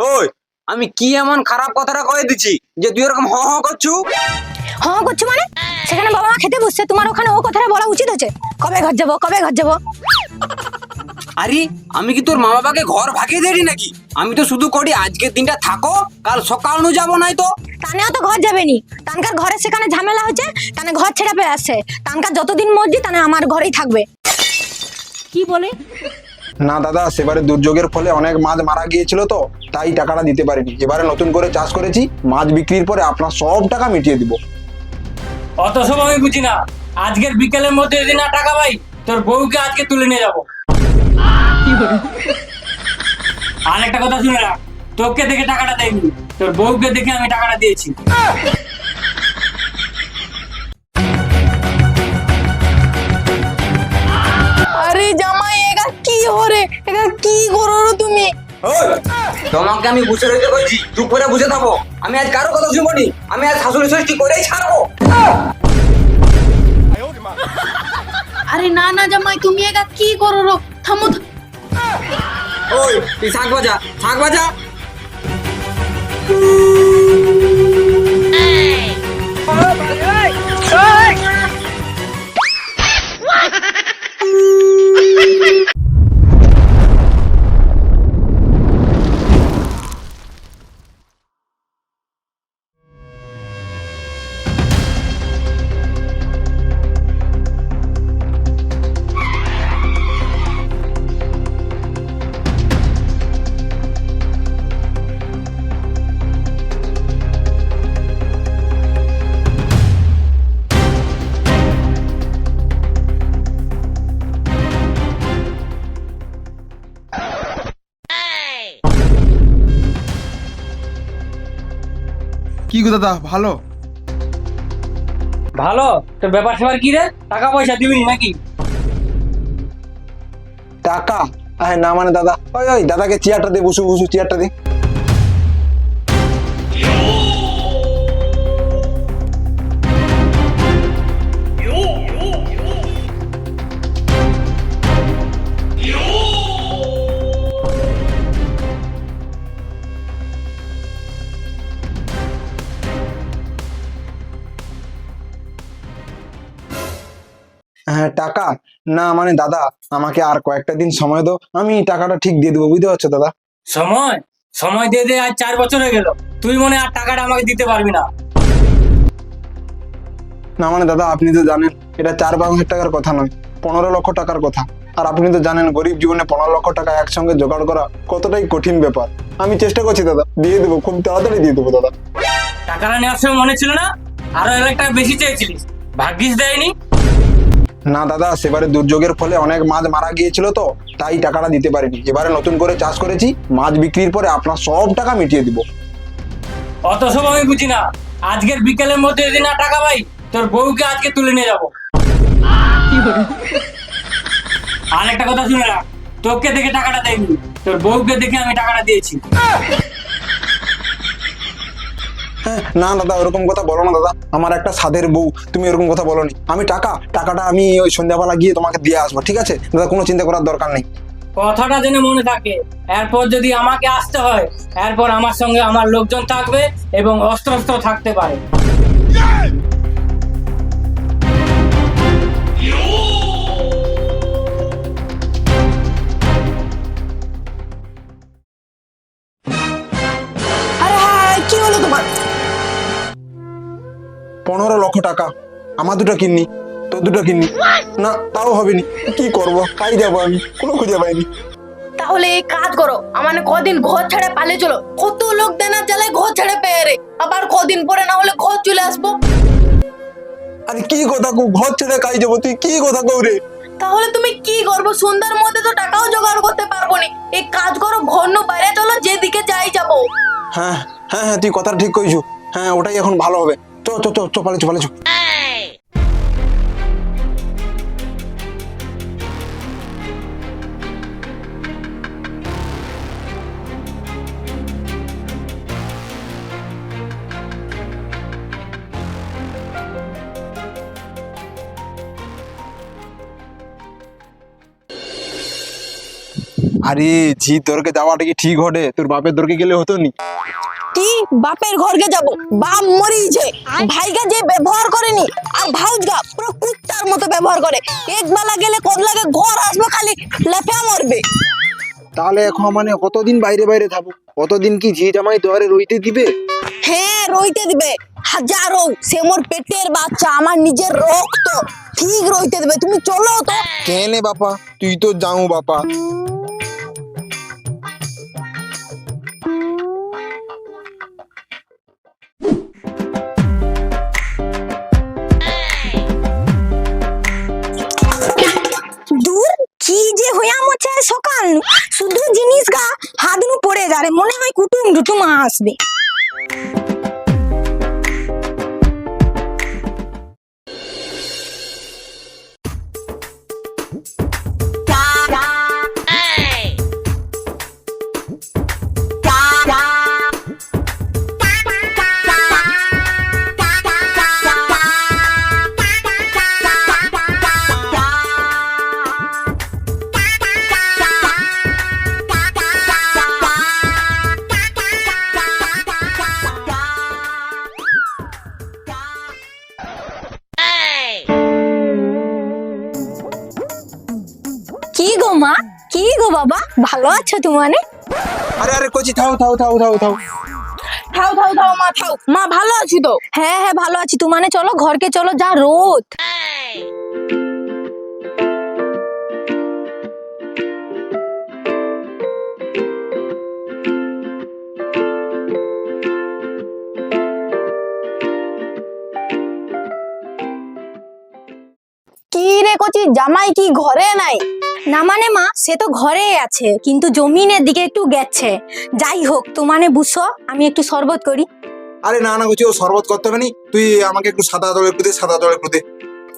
ওই আমি কি এমন খারাপ কথাটা কয়ে দিচ্ছি যে তুই এরকম হ হ করছু? হ্যাঁ করছ মানে? সেখানে বাবা মা খেতে বসছে তোমার ওখানে ও কথাটা বলা উচিত হচ্ছে কবে ঘর যাব কবে ঘর যাব? আরে আমি কি তোর মা বাবাকে ঘর ভাগিয়ে দেরি নাকি? আমি তো শুধু করি আজকের দিনটা থাকো কাল সকাল নু যাব নাই তো তানেও তো ঘর যাবেনি। তানকার ঘরে সেখানে ঝামেলা হচ্ছে তানে ঘর ছেড়ে পেয়ে আসছে। তানকার যতদিন মর্জি তানে আমার ঘরেই থাকবে। কি বলে? না দাদা সেবারে দুর্যোগের ফলে অনেক মাছ মারা গিয়েছিল তো। তাই টাকাটা দিতে পারিনি। এবারে নতুন করে চাষ করেছি মাছ বিক্রির পরে আপনার সব টাকা মিটিয়ে দিব। অত সব আমি বুঝি না। আজকের বিকেলের মধ্যে যদি না টাকা পাই তোর বউকে আজকে তুলে নিয়ে যাব। আর একটা কথা শুনে রাখ তোকে দেখে টাকাটা দেয়নি। তোর বউকে দেখে আমি টাকাটা দিয়েছি। আরে জামাই এগা কি হরে? এগা কি করো তুমি? ওই! তোমাকে আমি বুঝে রইতে কইছি চুপ করে বুঝে থাকো। আমি আজ কারও কথা শুনবনি আমি আজ শাশুড়ি ষষ্ঠী করেই ছাড়বো। আরে না না জামাই তুমি একা কি করো রো? থামো থামো। ওই তুই শাক বাজা শাক বাজা কি গো দাদা ভালো। ভালো? তোর ব্যাপার স্যাপার কি রে? টাকা পয়সা দিবি নাকি? টাকা? হ্যাঁ না মানে দাদা ওই ওই দাদাকে চেয়ারটা দে বসু বসু চেয়ারটা দে। টাকা? না মানে দাদা আমাকে আর কয়েকটা দিন সময় দাও আমি টাকাটা ঠিক দিয়ে দেবো বুঝতে পারছ দাদা? সময়? সময় দিয়ে দিয়ে আজ চার বছর হয়ে গেল তুই মনে আর টাকাটা আমাকে দিতে পারবি না। না মানে দাদা আপনি তো জানেন এটা চার পাঁচ হাজার টাকার কথা নয় পনেরো লক্ষ টাকার কথা। আর আপনি তো জানেন গরিব জীবনে পনেরো লক্ষ টাকা একসঙ্গে জোগাড় করা কতটাই কঠিন ব্যাপার। আমি চেষ্টা করছি দাদা দিয়ে দেবো খুব তাড়াতাড়ি দিয়ে দেবো দাদা। টাকাটা নেওয়ার সময় মনে ছিল না? আরও এক টাকা বেশি চেয়েছিলিস ভাগ্যিস দেয়নি। না দাদা, সেবারে দুর্যোগের ফলে অনেক মাছ মারা গিয়েছিল তো, তাই টাকাটা দিতে পারিনি। এবারে নতুন করে চাষ করেছি, মাছ বিক্রির পরে আপনার সব টাকা মিটিয়ে দিব। অত সব আমি বুঝি না। আজকের বিকেলের মধ্যে যদি না টাকা পাই, তোর বউকে আজকে তুলে নিয়ে যাব। আর একটা কথা শুনে রাখ, তোকে দেখে টাকাটা দেয়নি, তোর বউকে দেখে আমি টাকাটা দিয়েছি। না দাদা ওরকম কথা বলো না, দাদা। আমার একটা সাধের বউ, তুমি এরকম কথা বলো আমি টাকা, টাকাটা আমি ওই সন্ধ্যাবেলা গিয়ে তোমাকে দিয়ে আসব, ঠিক আছে? দাদা, কোনো চিন্তা করার দরকার নেই। কথাটা যেন মনে থাকে। এরপর যদি আমাকে আসতে হয়, এরপর আমার সঙ্গে আমার লোকজন থাকবে এবং অস্ত্র অস্ত্র থাকতে পারে। লক্ষ টাকা। আমার দুটো কিননি তোর দুটো কিননি না তাও হবে নি কি করব? কাই যাব আমি। কোনো খুঁজে পাইনি। তাহলে এই কাজ করো আমার কদিন ঘর ছেড়ে পালে চলো। কত লোক দেনার জ্বালায় ঘর ছেড়ে পেয়ে রে। আবার কদিন পরে না হলে ঘর চলে আসব। আরে কি কথা কো ঘর ছেড়ে কাই যাব তুই? কি কথা কও রে? তাহলে তুমি কি করব? সন্ধ্যার মধ্যে তো টাকাও জোগাড় করতে পারব না। এই কাজ করো ঘর নো বাইরে চলো যেদিকে যাই যাব। হ্যাঁ হ্যাঁ হ্যাঁ তুই কথাটা ঠিক কইছো। হ্যাঁ ওটাই এখন ভালো হবে। তো তো তো তো, পালাচ্ছ পালাচ্ছ। আরে জি তোরকে যাওয়াটা কি ঠিক হটে তোর বাপের দরকে গেলে হতো নি? কি বাপের ঘরকে যাব বাপ মরিছে ভাইগা যে ব্যবহার করেনি আর ভাউজগা পুরো কুত্তার মতো ব্যবহার করে একবেলা গেলে কদলাকে ঘর আসবে খালি লেফা মরবে তাহলে এখন মানে কতদিন বাইরে বাইরে থাকব কতদিন কি ঝি জামাই দুয়ারে রইতে দিবে হ্যাঁ রইতে দিবে হাজারো সে মোর পেটের বাচ্চা আমার নিজের রক্ত ঠিক রইতে দিবে তুমি চলো তো কেনে বাপা তুই তো যাও বাপা আসবে আছো তুমি আরে আরে কচি থাও থাও থাও থাও থাও। থাও থাও থাও মা থাও। মা ভালো আছি তো? হ্যাঁ হ্যাঁ ভালো আছি। তুমি মানে চলো ঘরকে চলো যা রোদ। কি রে কচি জামাই কি ঘরে নাই? না মানে মা সে তো ঘরে আছে কিন্তু জমিনের দিকে একটু গেছে। যাই হোক তো মানে বুঝছ আমি একটু শরবত করি। আরে না না ও শরবত করতে হবে নি তুই আমাকে একটু সাদা জল একটু দে সাদা জল একটু দে।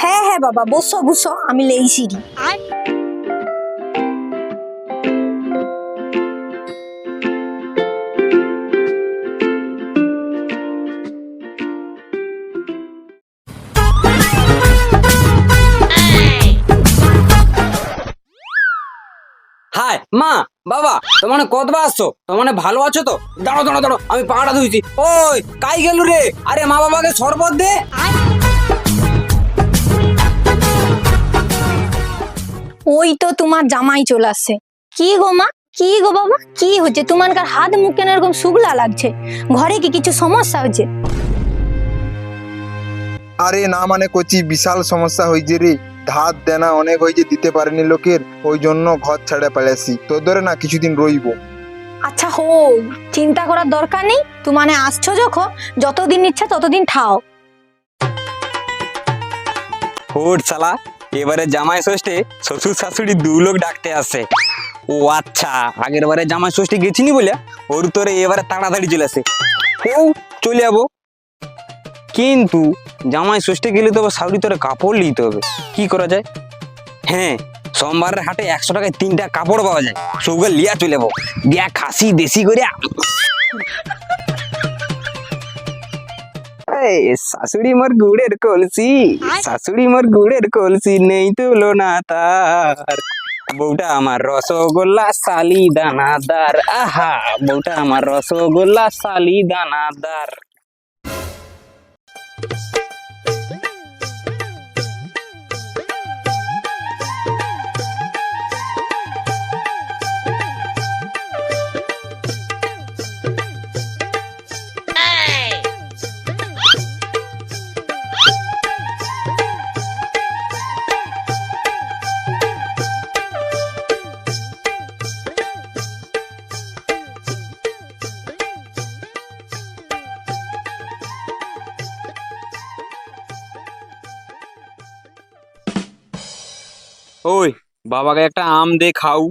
হ্যাঁ হ্যাঁ বাবা বসো বসো আমি লেইছি। হাই বাবা তোমার কতবার আসছো? তোমার ভালো আছো তো? দাঁড়ো দাঁড়ো দাঁড়ো আমি পাড়া ধুইছি। ওই কাই গেল রে? আরে মা বাবাকে শরবত দে। ওই তো তোমার জামাই চলে আসছে। কি গো মা? কি গো বাবা? কি হচ্ছে? তোমারকার হাত মুখ কেন এরকম শুকলা লাগছে? ঘরে কি কিছু সমস্যা হচ্ছে আরে না মানে কচি বিশাল সমস্যা হয়েছে রে। ধার দেনা অনেক হয়েছে দিতে পারেনি লোকের ওই জন্য ঘর ছেড়ে পেলেছি তোর ধরে না কিছুদিন রইবো। আচ্ছা হো চিন্তা করার দরকার নেই। তুমি মানে আসছো যখন যতদিন ইচ্ছা ততদিন ঠাও। হোট শালা এবারে জামাই ষষ্ঠে শ্বশুর শাশুড়ি দু লোক ডাকতে আসে। ও আচ্ছা আগের বারে জামাই ষষ্ঠী গেছিনি বলে ওর তোরে এবারে তাড়াতাড়ি চলে আসে। ও চলে যাব। কিন্তু জামাই ষষ্ঠী গেলে তো শাশুড়ি তোরে কাপড় নিতে হবে। কি করা যায়? হ্যাঁ সোমবারের হাটে একশো টাকায় তিনটা কাপড় পাওয়া যায়। সৌগে লিয়া চলে যাব। দিয়া খাসি দেশি করে শাশুড়ি মোর গুড়ের কলসি। শাশুড়ি মোর গুড়ের কলসি নেই তুলো না তার। বউটা আমার রসগোল্লা সালি দানাদার। আহা বউটা আমার রসগোল্লা সালি দানাদার। Thank. বাবাকে একটা আম দে খাও।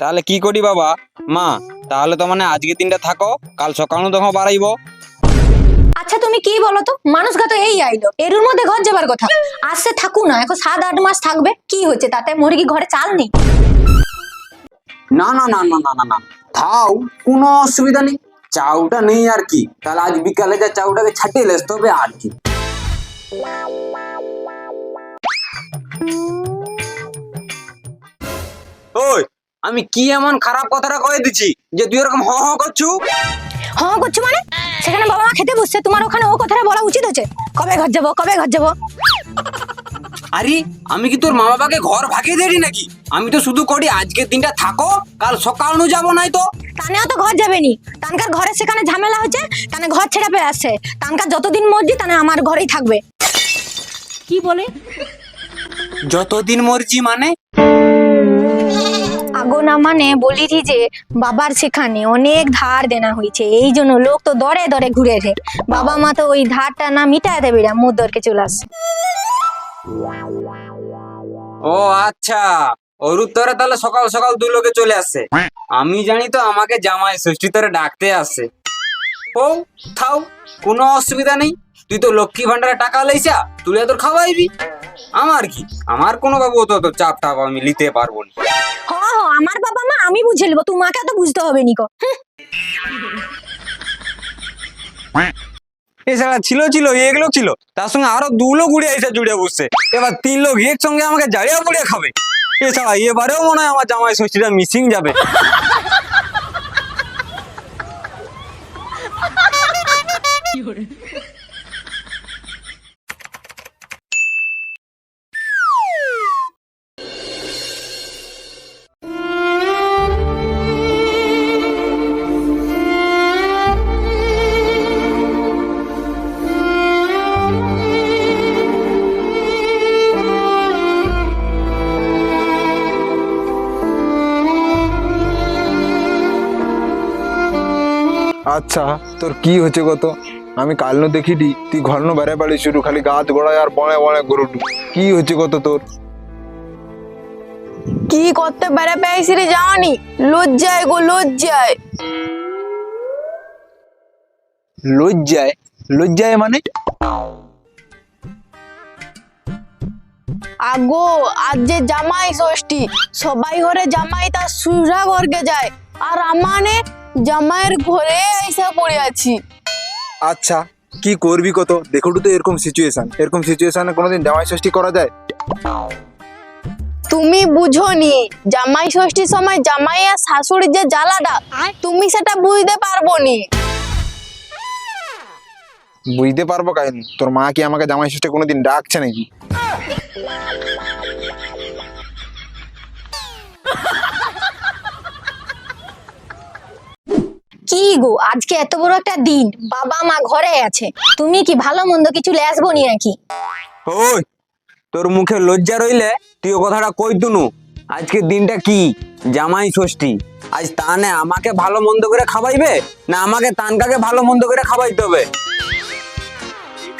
তাহলে কি করি বাবা? মা তাহলে তো মানে আজকের দিনটা থাকো কাল সকালে তখন বাড়াইব। আচ্ছা তুমি কি বলো তো মানুষ গা তো এই আইলো। এরুর মধ্যে ঘর যাবার কথা। আসছে থাকু না এখন সাত আট মাস থাকবে। কি হচ্ছে তাতে মুরগি ঘরে চাল নেই। না না না না না না না। থাও কোনো অসুবিধা নেই। চাউটা নেই আর কি। তাহলে আজ বিকালে যা চাউটাকে ছাটিয়ে লেস তবে আর কি। ওই আমি কি এমন খারাপ কথাটা কয়ে দিচ্ছি যে তুই এরকম হ হ করছু? হ্যাঁ করছ মানে? সেখানে বাবা মা খেতে বসছে তোমার ওখানে ও কথাটা বলা উচিত হচ্ছে কবে ঘর যাব কবে ঘর যাব? আরে আমি কি তোর মা বাবাকে ঘর ভাগিয়ে দেরি নাকি? আমি তো শুধু করি আজকের দিনটা থাকো কাল সকাল নু যাব নাই তো তানেও তো ঘর যাবে নি তানকার ঘরে সেখানে ঝামেলা হচ্ছে তানে ঘর ছেড়ে পেয়ে আসছে। তানকার যতদিন মর্জি তানে আমার ঘরেই থাকবে। কি বলে? যতদিন মর্জি মানে? আগো না মানে বলিছি যে, বাবার সেখানে অনেক ধার দেনা হয়েছে এই জন্য লোক তো দরে দরে ঘুরে রে। বাবা মা তো ওই ধারটা না মিটায় দেবে না মুখ দরকে চলে ও আচ্ছা ওর উত্তরে তাহলে সকাল সকাল দুই লোকে চলে আসছে আমি জানি তো আমাকে জামাই ষষ্ঠী তোরে ডাকতে আসছে ও থাও, কোনো অসুবিধা নেই। তুই তো লক্ষ্মী ভান্ডারে টাকা লইছা, তুলে তোর খাওয়াইবি। আমার কি? আমার কোনো বাবু তো তো চাপ টাপ আমি নিতে পারব না। হ হ আমার বাবা মা আমি বুঝে নেব তোমাকে তো বুঝতে হবে নিকো। এছাড়া ছিল ছিল এক লোক ছিল। তার সঙ্গে আরও দু লোক উড়ে এসে জুড়ে বসছে। এবার তিন লোক একসঙ্গে আমাকে জাড়িয়া পুড়িয়ে খাবে। এছাড়া এবারেও মনে হয় আমার জামাই ষষ্ঠীটা মিসিং যাবে। আচ্ছা তোর কি হচ্ছে কত আমি কাল নো দেখিটি তুই ঘর নো বেড়ে পারি শুরু খালি গাছ গোড়ায় আর বনে বনে গরুটু কি হচ্ছে কত তোর? কি করতে বেড়ে পেয়েছি রে জানি লজ্জায় গো লজ্জায়। লজ্জায়? লজ্জায় মানে? আগো আজ যে জামাই ষষ্ঠী সবাই ঘরে জামাই তার সুরা ঘরকে যায়। আর আমানে জামাইয়ের ঘরে এসে পড়ে আছি। আচ্ছা কি করবি কত? দেখোটু তো এরকম সিচুয়েশন এরকম সিচুয়েশনে কোনোদিন জামাই ষষ্ঠী করা যায়? তুমি বুঝোনি জামাই ষষ্ঠীর সময় জামাই আর শাশুড়ির যে জ্বালাটা তুমি সেটা বুঝতে পারব নি বুঝতে পারব কাহিনী। তোর মা কি আমাকে জামাই ষষ্ঠী কোনোদিন ডাকছে নাকি? কি গো আজকে এত বড় একটা দিন। বাবা মা ঘরে আছে। তুমি কি ভালো মন্দ কিছু লেসবো নি নাকি? ওই তোর মুখে লজ্জা রইলে তুই ও কথাটা কই তুনু আজকে দিনটা কি? জামাই ষষ্ঠী। আজ তানে আমাকে ভালো মন্দ করে খাওয়াইবে না আমাকে তানকাকে ভালো মন্দ করে খাওয়াইতে হবে?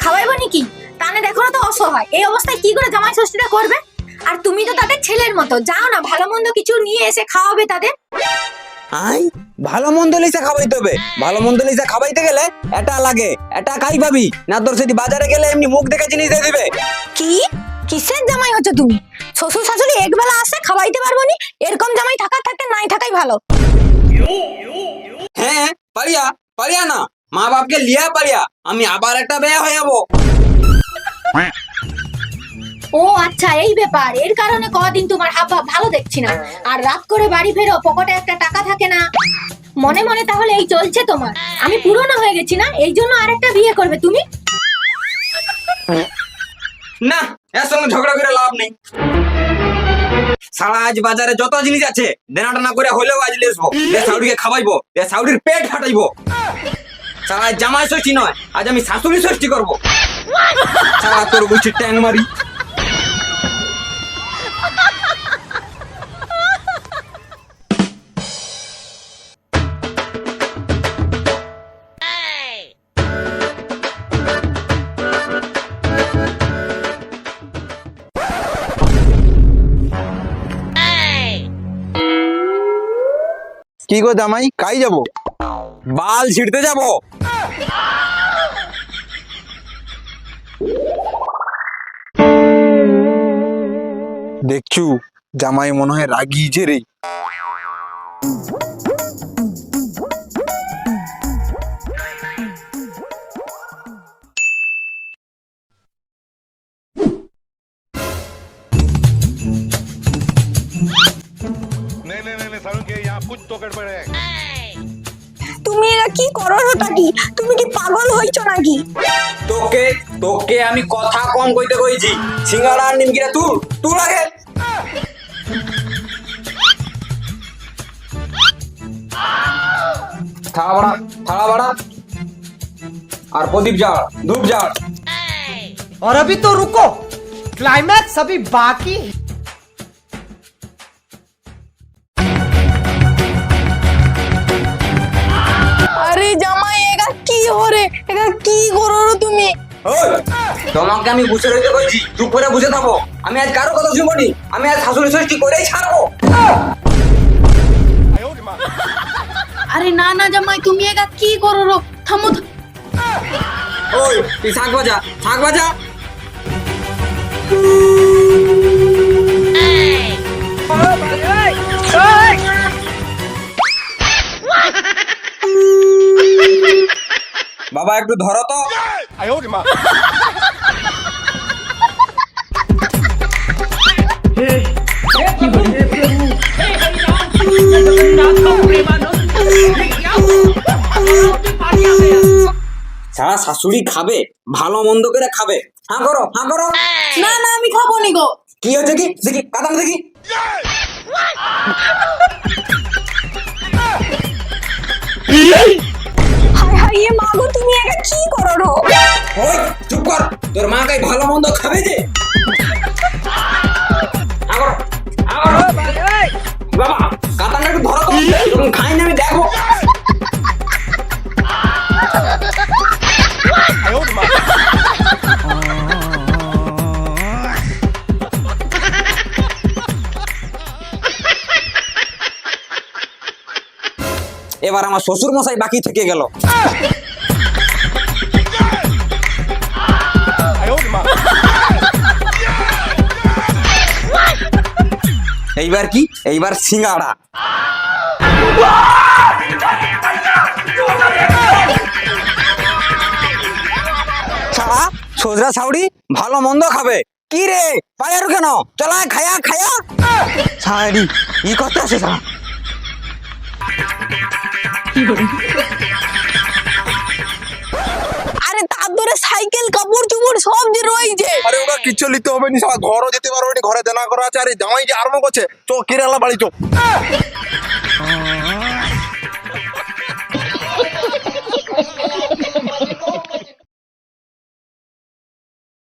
খাওয়াইবো নাকি তানে দেখো না তো অসহায়। এই অবস্থায় কি করে জামাই ষষ্ঠীটা করবে? আর তুমি তো তাদের ছেলের মতো। যাও না ভালো মন্দ কিছু নিয়ে এসে খাওয়াবে তাদের। আই ভালো মন্দ লিসা খাওয়াইতে হবে ভালো মন্দ লিসা খাওয়াইতে গেলে এটা লাগে এটা খাই পাবি। না তোর সেটি বাজারে গেলে এমনি মুখ দেখে জিনিস দিয়ে দিবে। কি? কিসের জামাই হচ্ছে তুমি? শ্বশুর শাশুড়ি একবেলা আসে খাওয়াইতে পারব নি? এরকম জামাই থাকার থাকতে নাই থাকাই ভালো। হ্যাঁ পারিয়া পারিয়া না। মা বাপকে লিয়া পারিয়া আমি আবার একটা বেয়া হয়ে যাব। ও আচ্ছা এই ব্যাপার। এর কারণে কদিন তোমার হাব ভাব ভালো দেখছি না। আর রাত করে বাড়ি ফেরো, পকেটে একটা টাকা থাকে না। মনে মনে তাহলে এই চলছে তোমার। আমি পুরনো হয়ে গেছি না, এই জন্য আরেকটা বিয়ে করবে, তুমি? না, এর সঙ্গে ঝগড়া করে লাভ নেই। সারা আজ বাজারে যত জিনিস আছে দেনা টানা করে হলেও আজ লেসবো এ সাউরিকে খাওয়াইবো, এ সাউরির পেট ফাটাইবো। সারা জামাই ষষ্ঠী নয়, আজ আমি শাশুড়ি ষষ্ঠী করব। সারা তোর বুঝছি ট্যাং মারি। কি গো জামাই? কাই যাব? বাল ছিড়তে যাব? দেখছু জামাই মনে হয় রাগিয়েছে রে। কি করো ওটা কি তুমি কি পাগল হইছো নাকি তোকে তোকে আমি কথা কম কইতে কইছি সিঙ্গাড়া আর নিমকিরা তুই তুই লাগে থালা বাড়া থালা বাড়া আর প্রদীপ জাল ধূপ জাল और अभी तो रुको क्लाइमैक्स अभी बाकी है কি করো তুমি? তোমাকে আমি বুঝে রইতে কইছি চুপ করে বুঝে থাকো। আমি আজ কারও কথা শুনব আমি আজ শাশুড়ি ষষ্ঠী করেই ছাড়বো। আরে না না জামাই তুমি একা কি করো রো? থামো। ওই তুই শাক ভাজা শাক ভাজা। বাবা একটু ধরো তো। সারা শাশুড়ি খাবে ভালো মন্দ করে খাবে। হ্যাঁ করো হ্যাঁ করো। না না আমি খাব নি গো। কি হচ্ছে কি? দেখি কাদাম দেখি। হাই হাই এ মা গো তুমি এগা কি করো ওই চুপ কর। তোর মা গাই ভালো মন্দ খাবে যে? বাবা কাতানটা একটু ধরো তো। খাই না আমি আমার শ্বশুর মশাই বাকি থেকে গেল। এইবার কি? এইবার সিঙ্গাড়া। ছাড়া সোজরা ছাউড়ি ভালো মন্দ খাবে। কি রে? পায়ের কেন? চলা খায়া খায়া। ছাড়ি ই করতে আছে ছাড়া আরে তার ধরে সাইকেল কাপড় চোপড় সব যে রয়েছে। আরে ওরা কিচ্ছু নিতে হবে নি সারা ঘরও যেতে পারবে নি ঘরে দেনা করা আছে। আরে জামাই যে আরম্ভ করছে তো কেরালা বাড়ি চো